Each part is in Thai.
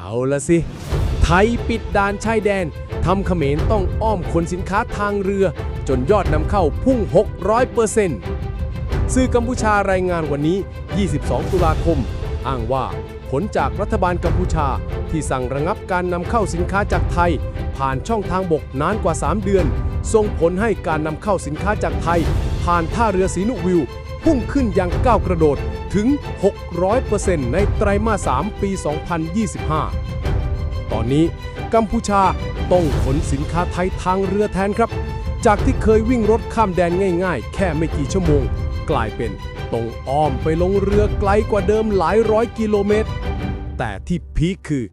เอาละสิ ไทยปิดด่านชายแดนทำเขมรต้องอ้อมขนสินค้าทางเรือ จนยอดนำเข้าพุ่ง 600เปอร์เซ็นต์สื่อกัมพูชารายงานวันนี้ 22 ตุลาคม อ้างว่าผลจากรัฐบาลกัมพูชาที่สั่งระงับการนำเข้าสินค้าจากไทย ผ่านช่องทางบกนานกว่า 3 เดือน ส่งผลให้การนำเข้าสินค้าจากไทย ผ่านท่าเรือสีนุวิว พุ่งขึ้นอย่างก้าวกระโดด ถึง 600%ในไตรมาส 3 ปี 2025 ตอนนี้กัมพูชาต้องขนสินค้าไทยทางเรือแทนครับ จากที่เคยวิ่งรถข้ามแดนง่ายๆ แค่ไม่กี่ชั่วโมง กลายเป็นต้องอ้อมไปลงเรือไกลกว่าเดิมหลายร้อยกิโลเมตร แต่ที่พีคคือ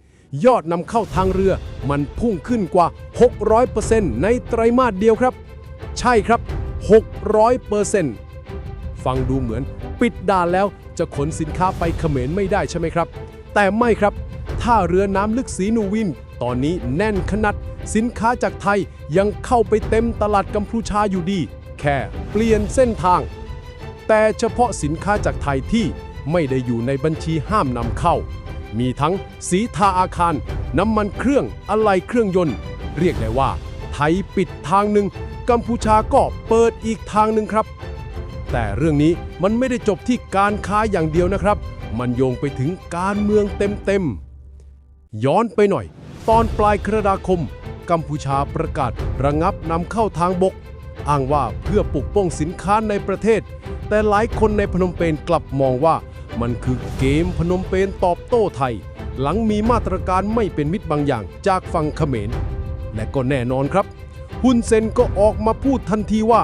ยอดนำเข้าทางเรือมันพุ่งขึ้นกว่า 600%ในไตรมาสเดียวครับ ใช่ครับ 600%ฟังดูเหมือน ปิดด่านแล้วจะขนสินค้าไปเขมรไม่ได้ใช่ไหมครับ แต่ไม่ครับ ท่าเรือน้ำลึกสีนูวิน ตอนนี้แน่นขนาด สินค้าจากไทยยังเข้าไปเต็มตลาดกัมพูชาอยู่ดี แค่เปลี่ยนเส้นทาง แต่เฉพาะสินค้าจากไทยที่ไม่ได้อยู่ในบัญชีห้ามนำเข้า มีทั้งสีทาอาคาร น้ำมันเครื่องอะไหล่เครื่องยนต์ เรียกได้ว่า ไทยปิดทางหนึ่งกัมพูชาก็เปิดอีกทางหนึ่งครับ แต่เรื่องนี้มันไม่ได้จบที่การค้าอย่างเดียวนะครับ มันโยงไปถึงการเมืองเต็มๆ ย้อนไปหน่อย ตอนปลายกรกฎาคม กัมพูชาประกาศระงับนำเข้าทางบก อ้างว่าเพื่อปกป้องสินค้าในประเทศ แต่หลายคนในพนมเปญกลับมองว่ามันคือเกมพนมเปญตอบโต้ไทย หลังมีมาตรการไม่เป็นมิตรบางอย่างจากฝั่งเขมร และก็แน่นอนครับ ฮุนเซนก็ออกมาพูดทันทีว่า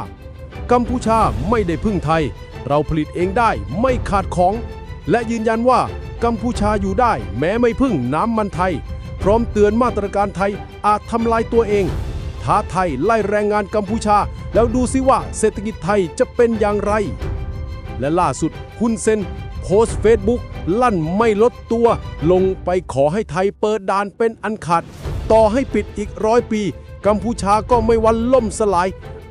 กัมพูชาไม่ได้พึ่งไทย เราผลิตเองได้ไม่ขาดของ และยืนยันว่ากัมพูชาอยู่ได้แม้ไม่พึ่งน้ำมันไทย พร้อมเตือนมาตรการไทยอาจทำลายตัวเอง ท้าไทยไล่แรงงานกัมพูชา แล้วดูซิว่าเศรษฐกิจไทยจะเป็นอย่างไร และล่าสุดฮุนเซนโพสต์เฟซบุ๊กลั่นไม่ลดตัว ลงไปขอให้ไทยเปิดด่านเป็นอันขาด ต่อให้ปิดอีกร้อยปี กัมพูชาก็ไม่วันล่มสลาย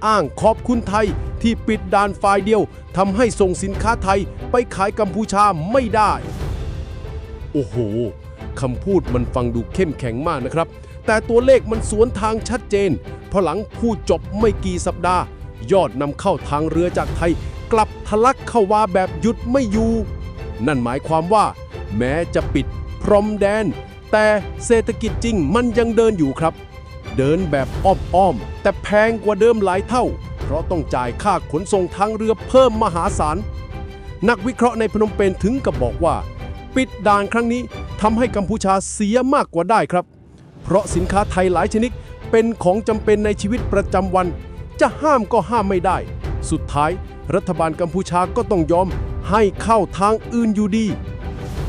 อ้างขอบคุณไทย ที่ปิดด่านฝ่ายเดียวทำให้ส่งสินค้าไทยไปขายกัมพูชาไม่ได้ โอ้โหคำพูดมันฟังดูเข้มแข็งมากนะครับ แต่ตัวเลขมันสวนทางชัดเจน เพราะหลังพูดจบไม่กี่สัปดาห์ ยอดนำเข้าทางเรือจากไทย กลับทะลักเข้าว่าแบบหยุดไม่อยู่ นั่นหมายความว่า แม้จะปิดพรมแดน แต่เศรษฐกิจจริงมันยังเดินอยู่ครับ เดินแบบอ้อมๆแต่แพงกว่าเดิมหลายเท่า ราะต้องจ่ายค่าขนส่งทางเรือเพิ่มมหาศาล นักวิเคราะห์ในพนมเปญถึงกับบอกว่า ปิดด่านครั้งนี้ทำให้กัมพูชาเสียมากกว่าได้ครับ เพราะสินค้าไทยหลายชนิดเป็นของจำเป็นในชีวิตประจำวัน จะห้ามก็ห้ามไม่ได้ สุดท้าย รัฐบาลกัมพูชาก็ต้องยอมให้เข้าทางอื่นอยู่ดี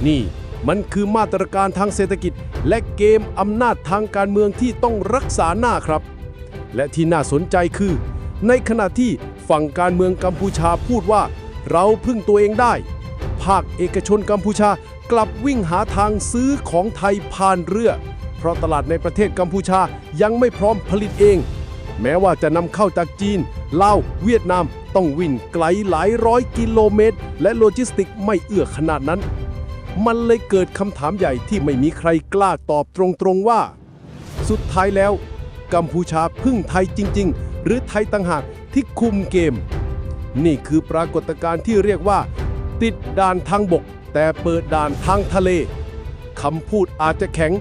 นี่มันคือมาตรการทางเศรษฐกิจ และเกมอำนาจทางการเมืองที่ต้องรักษาหน้าครับ และที่น่าสนใจคือ ในขณะที่ฝั่งการเมืองกัมพูชาพูดว่าเราพึ่งตัวเองได้ ภาคเอกชนกัมพูชากลับวิ่งหาทางซื้อของไทยผ่านเรือ เพราะตลาดในประเทศกัมพูชายังไม่พร้อมผลิตเอง แม้ว่าจะนำเข้าจากจีนลาวเวียดนามต้องวิ่งไกลหลายร้อยกิโลเมตร และโลจิสติกไม่เอื้อขนาดนั้น มันเลยเกิดคำถามใหญ่ที่ไม่มีใครกล้าตอบตรงๆว่า สุดท้ายแล้ว กัมพูชาพึ่งไทยจริง ๆ หรือไทยต่างหากที่คุมเกม นี่คือปรากฏการณ์ที่เรียกว่า ติดด่านทางบก แต่เปิดด่านทางทะเลคำพูดอาจจะแข็ง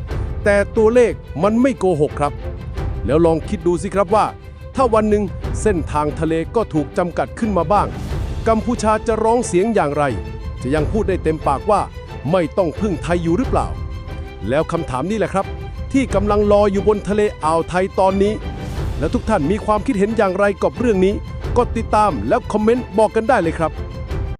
แต่ตัวเลขมันไม่โกหกครับ แล้วลองคิดดูสิครับว่า ถ้าวันหนึ่งเส้นทางทะเลก็ถูกจำกัดขึ้นมาบ้าง กัมพูชาจะร้องเสียงอย่างไร จะยังพูดได้เต็มปากว่า ไม่ต้องพึ่งไทยอยู่หรือเปล่า แล้วคำถามนี้แหละครับ ที่กำลังลอยอยู่บนทะเลอ่าวไทยตอนนี้ และทุกท่านมีความคิดเห็นอย่างไรกับเรื่องนี้ กดติดตามแล้วคอมเมนต์บอกกันได้เลยครับ